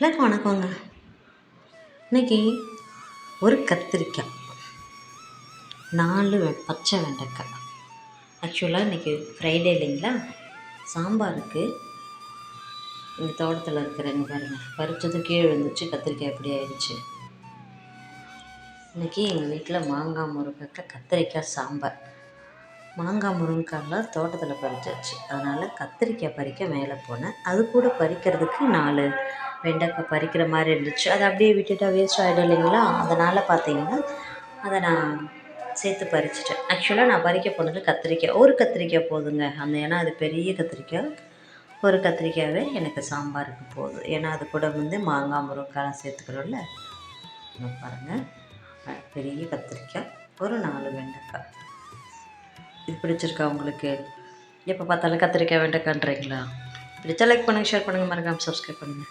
எல்லாருக்கும் வணக்கங்க. இன்னைக்கு ஒரு கத்திரிக்காய். நாலு பச்சை வெண்டைக்காய். ஆக்சுவலாக இன்றைக்கி ஃப்ரைடே இல்லைங்களா? சாம்பாருக்கு எங்கள் தோட்டத்தில் இருக்கிறேங்க பாருங்கள் பறிச்சது கீழே விழுந்துச்சு கத்திரிக்காய் எப்படி ஆயிடுச்சு. இன்றைக்கி எங்கள் வீட்டில் மாங்காய் முருங்கைக்காய் கத்திரிக்காய் சாம்பார். மாங்காய் முருங்கைக்காய்லாம் தோட்டத்தில் பறிச்சாச்சு. அதனால் கத்திரிக்காய் பறிக்க மேலே போனேன். அது கூட பறிக்கிறதுக்கு நாலு வெண்டைக்காய் பறிக்கிற மாதிரி இருந்துச்சு. அதை அப்படியே விட்டுட்டா வேஸ்ட் ஆகிடும் இல்லைங்களா? அதனால் பார்த்தீங்கன்னா அதை நான் சேர்த்து பறிச்சிட்டேன். ஆக்சுவலாக நான் பறிக்க போனது கத்திரிக்காய். ஒரு கத்திரிக்காய் போதுங்க. அந்த ஏன்னா அது பெரிய கத்திரிக்காய். ஒரு கத்திரிக்காயே எனக்கு சாம்பாருக்கு போதும். ஏன்னா அது கூட வந்து மாங்காய் முருங்கைக்காய் சேர்த்துக்கிறோம்ல. பாருங்கள் பெரிய கத்திரிக்காய். ஒரு நாலு வெண்டைக்காய். இது பிடிச்சிருக்கா உங்களுக்கு? எப்போ பார்த்தாலும் கத்திரிக்காய் வெண்டைக்கான்றீங்களா பிடிச்சா லைக் பண்ணுங்கள் ஷேர் பண்ணுங்கள் மறக்காமல் சப்ஸ்கிரைப் பண்ணுங்கள்